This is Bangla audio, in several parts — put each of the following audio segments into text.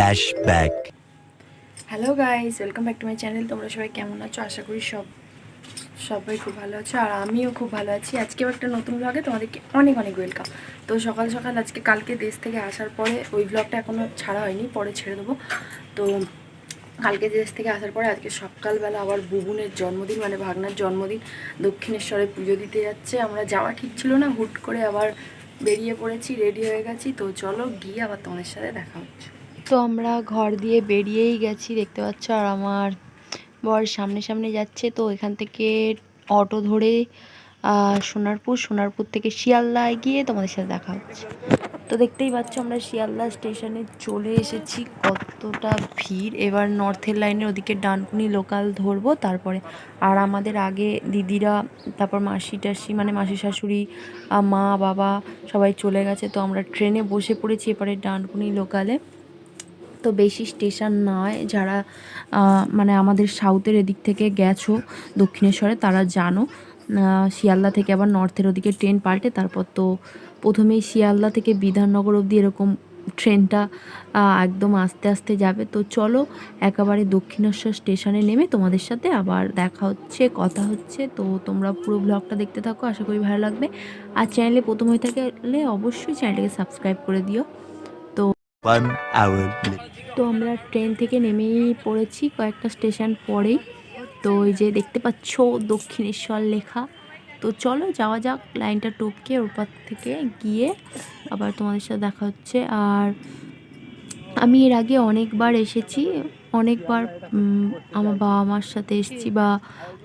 Flashback. Hello guys welcome back to my channel তোমরা সবাই কেমন আছো? আশা করি সব, সবাই খুব ভালো আছো, আর আমিও খুব ভালো আছি। আজকেও একটা নতুন ব্লগে তোমাদেরকে অনেক অনেক ওয়েলকাম তো সকাল সকাল আজকে, কালকে দেশ থেকে আসার পরে ওই ব্লগটা এখনও ছাড়া হয়নি, পরে ছেড়ে দেবো। তো কালকে দেশ থেকে আসার পরে আজকে সকালবেলা আবার বুবুনের জন্মদিন মানে ভাগনার জন্মদিন। দক্ষিণেশ্বরে পুজো দিতে যাচ্ছে। আমরা যাওয়া ঠিক ছিল না। হুট করে আবার বেরিয়ে পড়েছি রেডি হয়ে গেছি। তো চলো গিয়ে আবার তোমাদের সাথে দেখা হচ্ছে। তো আমরা ঘর দিয়ে বেরিয়েই গেছি, দেখতে পাচ্ছ? আর আমার বর সামনে সামনে যাচ্ছে, তো এখান থেকে অটো ধরে সোনারপুর সোনারপুর থেকে শিয়ালদায় গিয়ে তোমাদের সাথে দেখা হচ্ছে। তো দেখতেই পাচ্ছ আমরা শিয়ালদা স্টেশনে চলে এসেছি, কতটা ভিড়। এবার নর্থের লাইনের ওদিকে ডানকুনি লোকাল ধরবো, তারপরে আর আমাদের আগে দিদিরা, তারপর মাসি টাসি মানে মাসি শাশুড়ি মা, বাবা সবাই চলে গেছে, তো আমরা ট্রেনে বসে পড়েছি এবারে ডানকুনি লোকালে। তো বেশি স্টেশন নয়। যারা মানে আমাদের সাউথের এদিক থেকে গেছো, দক্ষিণেশ্বরে, তারা জানো শিয়ালদা থেকে আবার নর্থের ওদিকে ট্রেন পাল্টে, তারপর তো প্রথমেই শিয়ালদা থেকে বিধাননগর অবধি এরকম ট্রেনটা একদম আস্তে আস্তে যাবে। তো চলো, একেবারে দক্ষিণেশ্বর স্টেশনে নেমে তোমাদের সাথে আবার দেখা হচ্ছে, কথা হচ্ছে। তো তোমরা পুরো ব্লগটা দেখতে থাকো, আশা করি ভালো লাগবে। আর চ্যানেলে প্রথম হয়ে থাকলে অবশ্যই চ্যানেলটাকে সাবস্ক্রাইব করে দিও। তো আমরা ট্রেন থেকে নেমেই পড়েছি কয়েকটা স্টেশন পরেই। তো ওই যে দেখতে পাচ্ছ দক্ষিণেশ্বর লেখা। তো চলো যাওয়া যাক লাইনটা টপকে ওপার থেকে গিয়ে আবার তোমাদের সাথে দেখা হচ্ছে। আর আমি এর আগে অনেকবার এসেছি, অনেকবার আমার বাবা মার সাথে এসেছি বা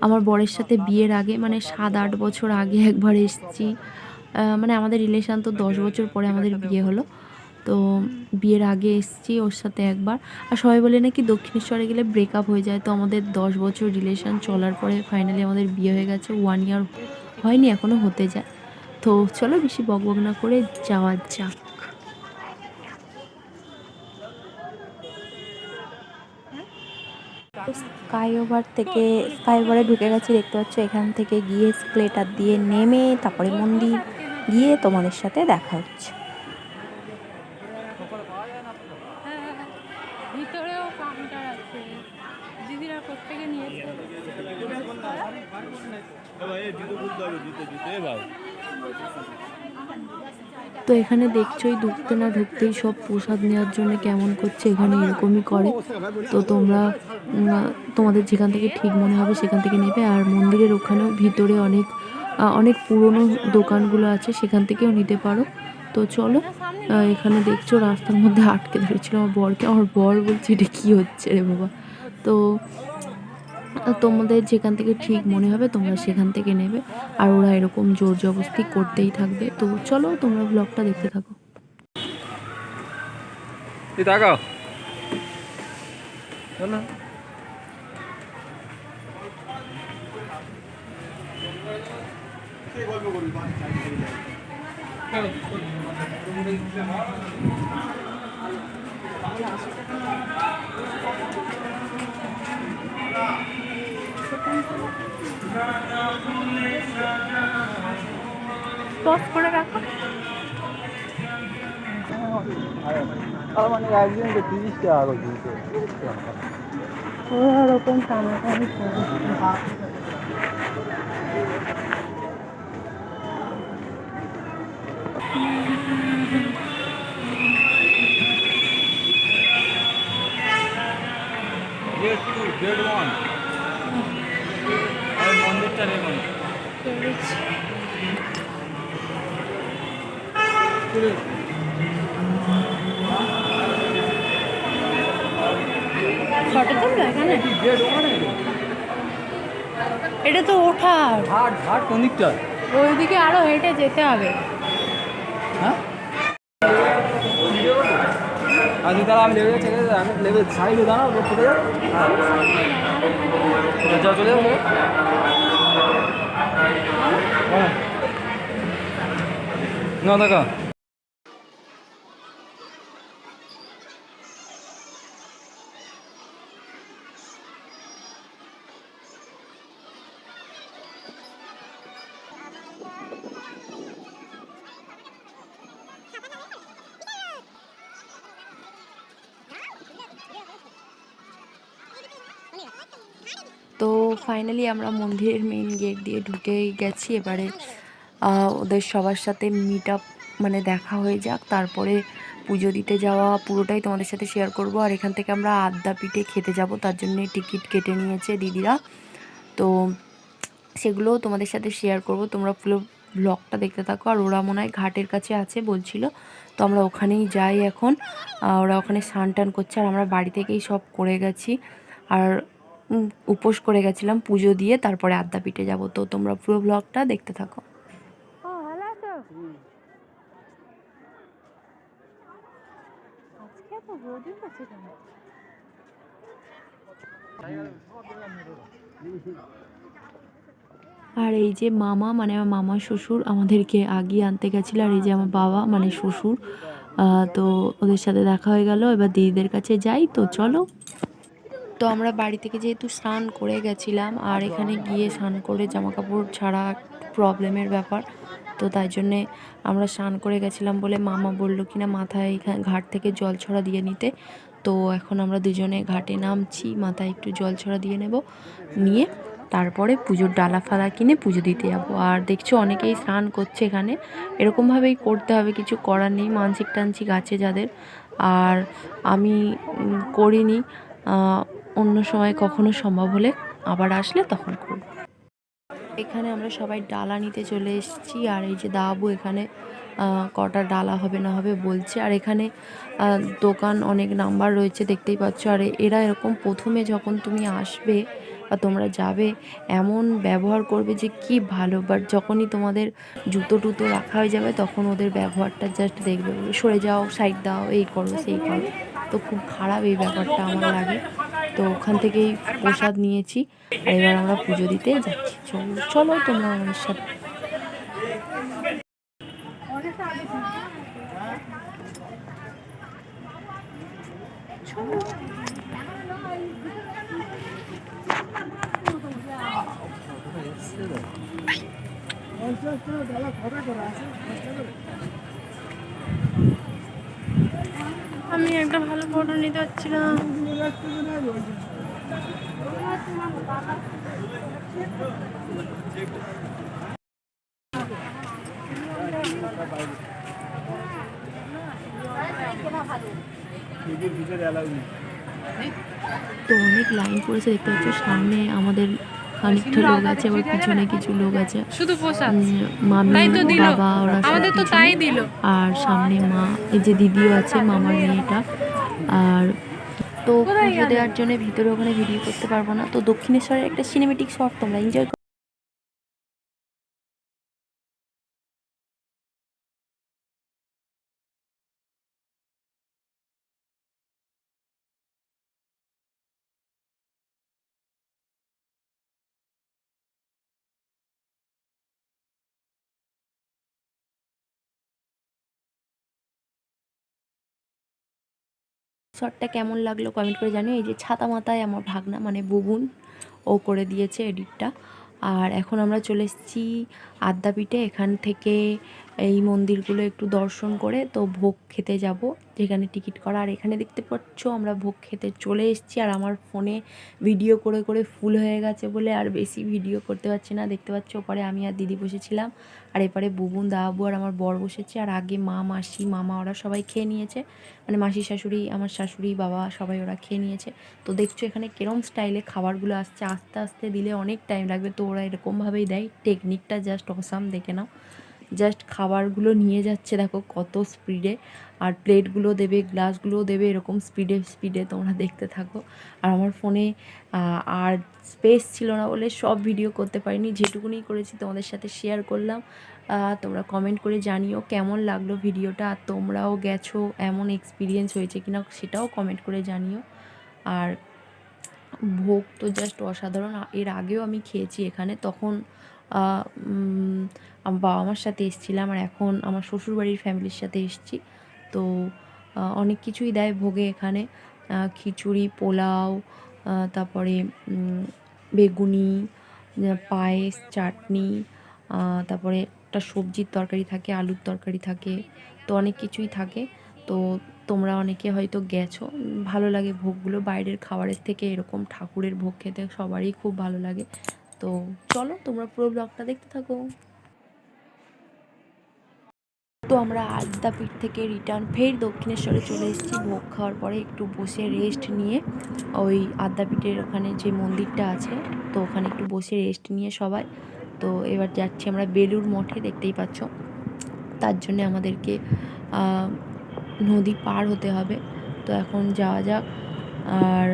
আমার বরের সাথে বিয়ের আগে মানে সাত আট বছর আগে একবার এসেছি। মানে আমাদের রিলেশান তো দশ বছর পরে আমাদের বিয়ে হলো। তো বিয়ের আগে এসেছি ওর সাথে একবার। আর সবাই বলে নাকি দক্ষিণেশ্বরে গেলে ব্রেকআপ হয়ে যায়। তো আমাদের দশ বছর রিলেশন চলার পরে ফাইনালি আমাদের বিয়ে হয়ে গেছে। ওয়ান ইয়ার হয়নি এখনও হতে যায়। তো চলো বেশি বকবক না করে যাওয়া যাক। স্কাই ওভার থেকে স্কাই ওভারে ঢুকে গেছে, দেখতে পাচ্ছ এখান থেকে গিয়ে স্প্লেটার দিয়ে নেমে তারপরে মন্দির গিয়ে তোমাদের সাথে দেখা হচ্ছে ভিতরেও কাউন্টার আছে দিদিরা কোথেকে নিয়েছে তো এখানে দেখছোই ঢুকতে না ঢুকতেই সব প্রসাদ নেওয়ার জন্য কেমন করছে এখানে এরকমই করে। তো তোমরা তোমাদের যেখান থেকে ঠিক মনে হবে সেখান থেকে নেবে। আর মন্দিরের ওখানেও ভিতরে অনেক অনেক পুরনো দোকানগুলো আছে, সেখান থেকেও নিতে পারো। তো চলো এখানে দেখছ রাস্তার মধ্যে আটকে ধরেছিল আমার বরকে। আমার বর বলছে, এটা কী হচ্ছে রে বাবা? তো তোমাদের যেখান থেকে ঠিক মনে হবে তোমরা সেখান থেকে নেবে। আর ওরা এরকম জোর জবরদস্তি করতেই থাকবে। তো চলো তোমরা ব্লগটা দেখতে থাকো। পজ করে রাখো। মানে একদিন তো তিরিশ টাকা করে দিতে ওরকম টানাটানি গেট টু গেট ওয়ান আর মন্দিরটা নেই ফটো তুললো এখানে? এটা তো ওঠার। ঘাট ঘাট কোন দিকটা ওইদিকে আরও হেঁটে যেতে হবে। হ্যাঁ? আজ তাহলে আমি লেবে চলে যাই, আমি লেভেল সাইডে দাঁড়াও লোক চলে যাও যাও চলে যাও হ্যাঁ। না, দেখা। ফাইনালি আমরা মন্দিরের মেইন গেট দিয়ে ঢুকেই গেছি। এবারে ওদের সবার সাথে মিট আপ মানে দেখা হয়ে যাক। তারপরে পুজো দিতে যাওয়া পুরোটাই তোমাদের সাথে শেয়ার করব। আর এখান থেকে আমরা আদ্যা পিঠে খেতে যাব। তার জন্য টিকিট কেটে নিয়েছে দিদিরা। তো সেগুলোও তোমাদের সাথে শেয়ার করব। তোমরা পুরো ব্লগটা দেখতে থাকো। আর ওরা মনে হয় ঘাটের কাছে আছে বলছিল। তো আমরা ওখানেই যাই এখন। ওরা ওখানে স্নান টান করছে। আর আমরা বাড়ি থেকেই সব করে গেছি। আর উপোস করে গেছিলাম পুজো দিয়ে তারপরে আদ্যা পিঠে যাব। তো তোমরা পুরো ব্লগটা দেখতে থাকো। আর এই যে মামা মানে আমার মামা শ্বশুর আমাদেরকে আগিয়ে আনতে গেছিল আর এই যে আমার বাবা মানে শ্বশুর তো ওদের সাথে দেখা হয়ে গেল। এবার দিদিদের কাছে যাই তো চলো। তো আমরা বাড়ি থেকে যেহেতু স্নান করে গেছিলাম আর এখানে গিয়ে স্নান করে জামা কাপড় ছাড়া প্রবলেমের ব্যাপার, তো তাই জন্যে আমরা স্নান করে গেছিলাম বলে মামা বলল কিনা মাথায় এখানে ঘাট থেকে জল ছড়া দিয়ে নিতে। তো এখন আমরা দুজনে ঘাটে নামছি, মাথায় একটু জল ছড়া দিয়ে নেব, নিয়ে তারপরে পুজোর ডালা ফালা কিনে পুজো দিতে যাব। আর দেখছ অনেকেই স্নান করছে এখানে, এরকমভাবেই করতে হবে, কিছু করার নেই, মানসিক টানসিক আছে যাদের। আর আমি করিনি অন্য সময় কখনো সম্ভব হলে আবার আসলে তখন করব। এখানে আমরা সবাই ডালা নিতে চলে এসেছি আর এই যে দাবু এখানে কটা ডালা হবে না হবে বলছে। আর এখানে দোকান অনেক নাম্বার রয়েছে দেখতেই পাচ্ছ। আর এরা এরকম প্রথমে যখন তুমি আসবে বা তোমরা যাবে, এমন ব্যবহার করবে যে কি ভালো। বাট যখনই তোমাদের জুতো টুতো রাখা হয়ে যাবে, তখন ওদের ব্যবহারটা জাস্ট দেখবে। সরে যাও সাইড দাও, এই করো, সেই করো। তো খুব খারাপ এই ব্যাপারটা আমার লাগে। তো ওখান থেকেই প্রসাদ নিয়েছি। আর এবার আমরা পুজো দিতে যাচ্ছি। চলো চলো তোমরা আমাদের সাথে। আমি একটা ভালো ফটো নিতে পারছিলাম তো অনেক লাইন পড়েছে দেখতে পাচ্ছ সামনে আমাদের খানিকটা লোক আছে আবার পিছনে কিছু লোক আছে। শুধু পোশাক মামি তো বাবা ওরা আমাদের তো তাই দিল। আর সামনে মা এই যে দিদিও আছে মামার মেয়েটা। আর তো পুজো দেওয়ার জন্য ভিতরে ওখানে ভিডিও করতে পারব না। তো দক্ষিণেশ্বরের একটা সিনেমেটিক শট তোমরা এনজয় শটটা কেমন লাগল কমেন্ট করে জানিও। এই যে ছাতা মাথায় আমার ভাগনা মানে বুবুন, ও করে দিয়েছে এডিটটা আর এখন আমরা চলে এসেছি আদ্যাপীঠে। এখান থেকে এই মন্দিরগুলো একটু দর্শন করে তো ভোগ খেতে যাব, যেখানে টিকিট করা। আর এখানে দেখতে পাচ্ছ আমরা ভোগ খেতে চলে এসেছি আর আমার ফোনে ভিডিও করে করে ফুল হয়ে গেছে বলে আর বেশি ভিডিও করতে পারছি না। দেখতে পাচ্ছ ওপরে আমি আর দিদি বসেছিলাম আর এপারে বুবুন, দাবু আর আমার বর বসেছে আর আগে মা, মাসি, মামা ওরা সবাই খেয়ে নিয়েছে। মানে মাসি শাশুড়ি, আমার শাশুড়ি, বাবা সবাই ওরা খেয়ে নিয়েছে। তো দেখছ এখানে কেরম স্টাইলে খাবারগুলো আসছে। আস্তে আস্তে দিলে অনেক টাইম লাগবে। তো ওরা এরকমভাবেই দেয়। টেকনিকটা জাস্ট অসাম দেখে নাও। জাস্ট খাবারগুলো নিয়ে যাচ্ছে, দেখো কত স্পিডে আর প্লেটগুলো দেবে গ্লাসগুলো দেবে, এরকম স্পিডে স্পিডে তোমরা দেখতে থাকো। আর আমার ফোনে আর স্পেস ছিল না বলে সব ভিডিও করতে পারিনি। যেটুকুনি করেছি তোমাদের সাথে শেয়ার করলাম। তোমরা কমেন্ট করে জানিও কেমন লাগল ভিডিওটা আর তোমরাও গেছো, এমন এক্সপিরিয়েন্স হয়েছে কিনা সেটাও কমেন্ট করে জানিও। আর ভোগ তো জাস্ট অসাধারণ। এর আগেও আমি খেয়েছি এখানে। তখন আমার বাবা মার সাথে এসেছিলাম আর এখন আমার শ্বশুরবাড়ির ফ্যামিলির সাথে এসেছি। তো অনেক কিছুই দেয় ভোগে এখানে। খিচুড়ি, পোলাও তারপরে বেগুনি পায়েস, চাটনি তারপরে একটা সবজির তরকারি থাকে, আলুর তরকারি থাকে। তো অনেক কিছুই থাকে। তো তোমরা অনেকে হয়তো গেছো, ভালো লাগে ভোগগুলো। বাইরের খাবারের থেকে এরকম ঠাকুরের ভোগ খেতে সবারই খুব ভালো লাগে। তো চলো তোমরা পুরো ব্লগটা দেখতে থাকো। তো আমরা আদ্যাপীঠ থেকে রিটার্ন ফের দক্ষিণেশ্বরে চলে এসেছি। ভোগ খাওয়ার পরে একটু বসে রেস্ট নিয়ে ওই আদ্যাপীঠের ওখানে যে মন্দিরটা আছে, তো ওখানে একটু বসে রেস্ট নিয়ে সবাই। তো এবার যাচ্ছি আমরা বেলুর মঠে, দেখতেই পাচ্ছ। তার জন্য আমাদেরকে নদী পার হতে হবে। তো এখন যাওয়া যাক। আর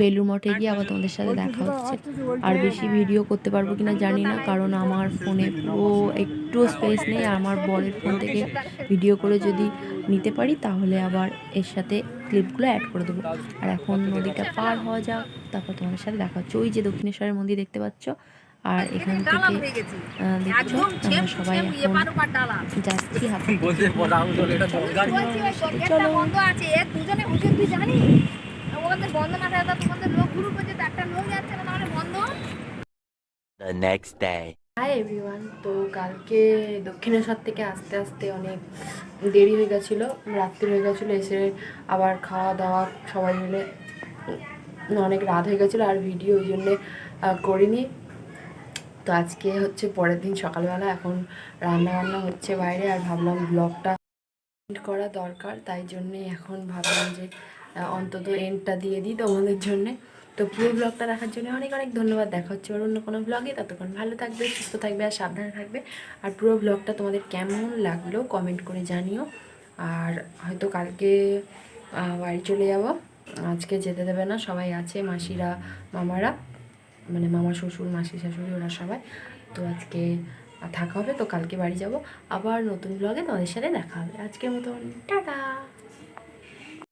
বেলুর মঠে গিয়ে আবার তোমাদের সাথে দেখা হচ্ছে। আর বেশি ভিডিও করতে পারব কিনা জানি না কারণ আমার ফোনে পুরো একটু স্পেস নেই আর আমার বরের ফোন থেকে ভিডিও করে যদি নিতে পারি তাহলে আবার এর সাথে ক্লিপগুলো অ্যাড করে দেবো। আর এখন নদীটা পার হওয়া যাক তারপর তোমাদের সাথে দেখা হচ্ছে। ওই যে দক্ষিণেশ্বরের মন্দির দেখতে পাচ্ছ আর এখান থেকে আহ, দেখছ? আমরা সবাই এখন যাচ্ছি হাতে। বলছে পড়া আমি বলে এটা দরকার বলছি ওই গেটটা বন্ধ আছে এ দুজনে হুজুর তুই জানিস ওখানে বন্ধ না থাকে তোমাদের লোক গ্রুপ হচ্ছে তো একটা লোক যাচ্ছে না তাহলে বন্ধ The next day. Hi everyone তো কালকে দক্ষিণেশ্বর থেকে আস্তে আস্তে অনেক দেরি হয়ে গেছিল রাত্রি হয়ে গেছিল এসে আবার খাওয়া দাওয়া সবাই মিলে অনেক রাত হয়ে গেছিল আর ভিডিও ওই জন্যে করিনি তো আজকে হচ্ছে পরের দিন সকালবেলা এখন রান্না বান্না হচ্ছে বাইরে আর ভাবলাম ব্লগটা করা দরকার তাই জন্যে এখন ভাবলাম যে অন্তত এন্ডটা দিয়ে দিই তোমাদের জন্যে। তো পুরো ব্লগটা দেখার জন্য অনেক অনেক ধন্যবাদ। দেখা হচ্ছে ওর অন্য কোনো ব্লগে ততক্ষণ ভালো থাকবে, সুস্থ থাকবে আর সাবধানে থাকবে। আর পুরো ব্লগটা তোমাদের কেমন লাগল কমেন্ট করে জানিও। আর হয়তো কালকে বাড়ি চলে যাব। আজকে যেতে দেবে না। সবাই আছে, মাসিরা, মামারা। মানে মামা শ্বশুর, মাসি শাশুড়ি, ওরা সবাই। তো আজকে থাকা হবে। তো কালকে বাড়ি যাব। আবার নতুন ব্লগে তোমাদের সাথে দেখা হবে। আজকের মতন। টাটা!